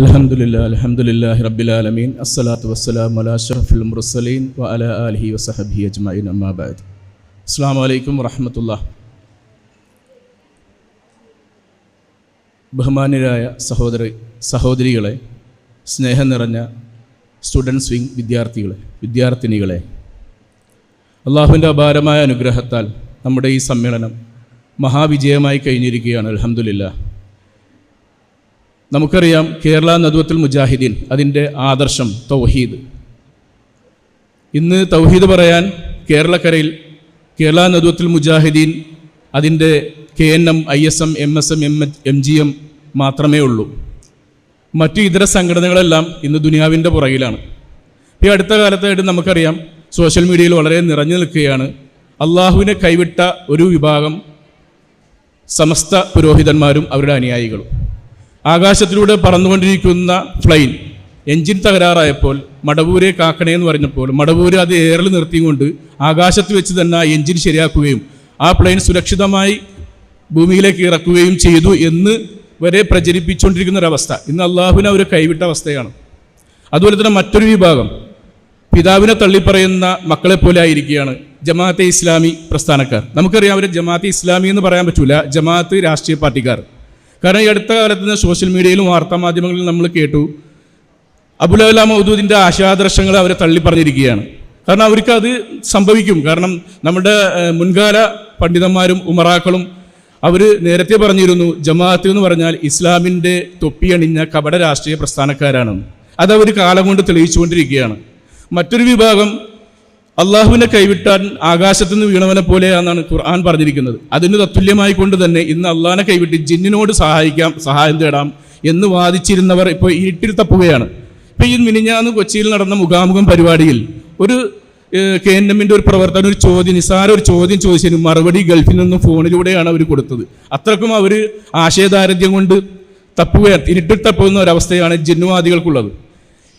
അലഹമുല്ല അലഹമുല്ലാഹി റബ്ബിലാലമീൻ അസ്സലാത്തു വസ്സലാം അല അഷറഫുൽ മുർസലീൻ വ അല അലഹി വസഹബി അജ്മൈൻ അമ്മാബാദ് അസ്സാം വലൈക്കും വറഹമത്തുള്ള. ബഹുമാന്യരായ സഹോദര സഹോദരികളെ സ്നേഹം നിറഞ്ഞ സ്റ്റുഡൻസ് വിങ് വിദ്യാർത്ഥികളെ വിദ്യാർത്ഥിനികളെ അള്ളാഹുവിന്റെ അപാരമായ അനുഗ്രഹത്താൽ നമ്മുടെ ഈ സമ്മേളനം മഹാവിജയമായി കഴിഞ്ഞിരിക്കുകയാണ്. അലഹമുല്ല നമുക്കറിയാം കേരള നദ്വത്തുൽ മുജാഹിദീൻ അതിന്റെ ആദർശം തൗഹീദ്. ഇന്ന് തൗഹീദ് പറയാൻ കേരളക്കരയിൽ കേരള നദ്വത്തുൽ മുജാഹിദീൻ അതിന്റെ K N M I S M M S M M M G M മാത്രമേ ഉള്ളൂ. മറ്റു ഇതര സംഘടനകളെല്ലാം ഇന്ന് ദുനിയാവിന്റെ പുറകിലാണ്. ഈ അടുത്ത കാലത്തായിട്ട് നമുക്കറിയാം സോഷ്യൽ മീഡിയയിൽ വളരെ നിറഞ്ഞു നിൽക്കുകയാണ്. അള്ളാഹുവിനെ കൈവിട്ട ഒരു വിഭാഗം സമസ്ത പുരോഹിതന്മാരും അവരുടെ അനുയായികളും. ആകാശത്തിലൂടെ പറന്നുകൊണ്ടിരിക്കുന്ന പ്ലെയിൻ എഞ്ചിൻ തകരാറായപ്പോൾ മടവൂരെ കാക്കണേ എന്ന് പറഞ്ഞപ്പോൾ മടവൂര് അത് എയറിൽ നിർത്തിക്കൊണ്ട് ആകാശത്ത് വെച്ച് തന്നെ ആ എഞ്ചിൻ ശരിയാക്കുകയും ആ പ്ലെയിൻ സുരക്ഷിതമായി ഭൂമിയിലേക്ക് ഇറക്കുകയും ചെയ്തു എന്ന് വരെ പ്രചരിപ്പിച്ചുകൊണ്ടിരിക്കുന്ന ഒരവസ്ഥ ഇന്ന് അള്ളാഹുവിനെ അവർ കൈവിട്ട അവസ്ഥയാണ്. അതുപോലെ തന്നെ മറ്റൊരു വിഭാഗം പിതാവിനെ തള്ളിപ്പറയുന്ന മക്കളെ പോലെ ആയിരിക്കുകയാണ് ജമാഅത്തെ ഇസ്ലാമി പ്രസ്ഥാനക്കാർ. നമുക്കറിയാം അവർ ജമാഅത്തെ ഇസ്ലാമി എന്ന് പറയാൻ പറ്റൂല ജമാഅത്ത് രാഷ്ട്രീയ പാർട്ടിക്കാർ. കാരണം ഈ അടുത്ത കാലത്ത് നിന്ന് സോഷ്യൽ മീഡിയയിലും വാർത്താ മാധ്യമങ്ങളിലും നമ്മൾ കേട്ടു. അബുലല്ല മൗദൂദിന്റെ ആശാദർശങ്ങൾ അവരെ തള്ളിപ്പറഞ്ഞിരിക്കുകയാണ്. കാരണം അവർക്ക് അത് സംഭവിക്കും. കാരണം നമ്മുടെ മുൻകാല പണ്ഡിതന്മാരും ഉമറാക്കളും അവർ നേരത്തെ പറഞ്ഞിരുന്നു ജമാഅത്ത് എന്ന് പറഞ്ഞാൽ ഇസ്ലാമിന്റെ തൊപ്പിയണിഞ്ഞ കപട രാഷ്ട്രീയ പ്രസ്ഥാനക്കാരാണെന്ന്. അതവർ കാലം കൊണ്ട് തെളിയിച്ചുകൊണ്ടിരിക്കുകയാണ്. മറ്റൊരു വിഭാഗം അള്ളാഹുവിനെ കൈവിട്ടാൻ ആകാശത്തു നിന്ന് വീണവനെ പോലെയാണെന്നാണ് ഖുർആൻ പറഞ്ഞിരിക്കുന്നത്. അതിന് തത്തുല്യമായി കൊണ്ട് തന്നെ ഇന്ന് അള്ളാഹിനെ കൈവിട്ട് ജിന്നിനോട് സഹായിക്കാം സഹായം തേടാം എന്ന് വാദിച്ചിരുന്നവർ ഇപ്പോൾ ഇരുട്ടിൽ തപ്പുകയാണ് ഇപ്പം ഈ മിനിഞ്ഞാന്ന് കൊച്ചിയിൽ നടന്ന മുഖാമുഖം പരിപാടിയിൽ ഒരു കെ എൻ എമ്മിന്റെ ഒരു പ്രവർത്തനം ഒരു ചോദ്യം നിസ്സാര ഒരു ചോദ്യം ചോദിച്ചതിന് മറുപടി ഗൾഫിൽ നിന്നും ഫോണിലൂടെയാണ് അവർ കൊടുത്തത്. അത്രക്കും അവർ ആശയദാരിദ്ര്യം കൊണ്ട് തപ്പുകയാണ് ഇരുട്ടിൽ തപ്പുന്ന ഒരവസ്ഥയാണ് ജിന്നുവാദികൾക്കുള്ളത്.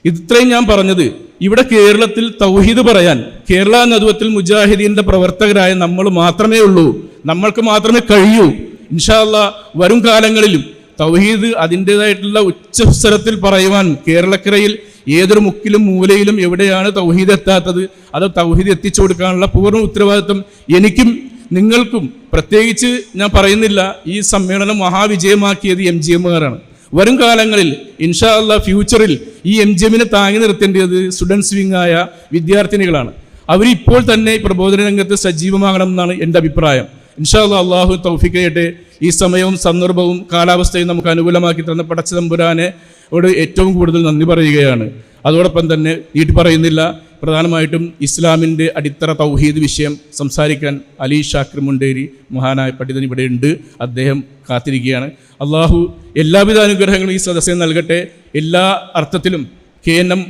ഇത്രയും ഞാൻ പറഞ്ഞത്. ഇവിടെ കേരളത്തിൽ തൗഹീദ് പറയാൻ കേരള നദുവത്തിൽ മുജാഹിദീന്റെ പ്രവർത്തകരായ നമ്മൾ മാത്രമേ ഉള്ളൂ. നമ്മൾക്ക് മാത്രമേ കഴിയൂ. ഇൻഷാല്ല വരും കാലങ്ങളിലും തൗഹീദ് അതിന്റെതായിട്ടുള്ള ഉച്ചസ്വരത്തിൽ പറയുവാൻ കേരളക്കരയിൽ ഏതൊരു മുക്കിലും മൂലയിലും എവിടെയാണ് തൗഹീദ് എത്താത്തത് അത് തൗഹീദ് എത്തിച്ചു കൊടുക്കാനുള്ള പൂർണ ഉത്തരവാദിത്വം എനിക്കും നിങ്ങൾക്കും. പ്രത്യേകിച്ച് ഞാൻ പറയുന്നില്ല ഈ സമ്മേളനം മഹാവിജയമാക്കിയത് എം ജി എമ്മുകാരാണ് വരും കാലങ്ങളിൽ ഇൻഷാ അല്ല ഫ്യൂച്ചറിൽ ഈ എം ജി എമ്മിനെ താങ്ങി നിർത്തേണ്ടത് സ്റ്റുഡൻസ് വിങ് ആയ വിദ്യാർത്ഥിനികളാണ്. അവർ ഇപ്പോൾ തന്നെ പ്രബോധന രംഗത്ത് സജീവമാകണം എന്നാണ് എന്റെ അഭിപ്രായം. ഇൻഷാ അല്ലാ അള്ളാഹു തൗഫിക്ക് ചെയ്യട്ടെ ഈ സമയവും സന്ദർഭവും കാലാവസ്ഥയും നമുക്ക് അനുകൂലമാക്കി തന്ന പടച്ചതമ്പുരാനെ അവിടെ ഏറ്റവും കൂടുതൽ നന്ദി പറയുകയാണ്. അതോടൊപ്പം തന്നെ നീട്ടി പറയുന്നില്ല പ്രധാനമായിട്ടും ഇസ്ലാമിന്റെ അടിത്തറ തൗഹീദ് വിഷയം സംസാരിക്കാൻ അലി ഷാക്കിർ മുണ്ടേരി മഹാനായ പണ്ഡിതൻ ഇവിടെ ഉണ്ട്. അദ്ദേഹം കാത്തിരിക്കുകയാണ്. അള്ളാഹു എല്ലാവിധ അനുഗ്രഹങ്ങളും ഈ സദസ്സിന് നൽകട്ടെ. എല്ലാ അർത്ഥത്തിലും K N M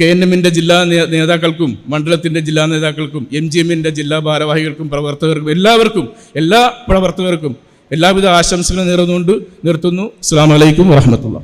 K N എമ്മിന്റെ ജില്ലാ നേതാക്കൾക്കും മണ്ഡലത്തിന്റെ ജില്ലാ നേതാക്കൾക്കും എം ജി എമ്മിന്റെ ജില്ലാ ഭാരവാഹികൾക്കും പ്രവർത്തകർക്കും എല്ലാവർക്കും എല്ലാ പ്രവർത്തകർക്കും എല്ലാവിധ ആശംസകളും നേർന്നുകൊണ്ട് നിർത്തുന്നു. അസ്സാം വലൈക്കും വാഹമത്തുള്ള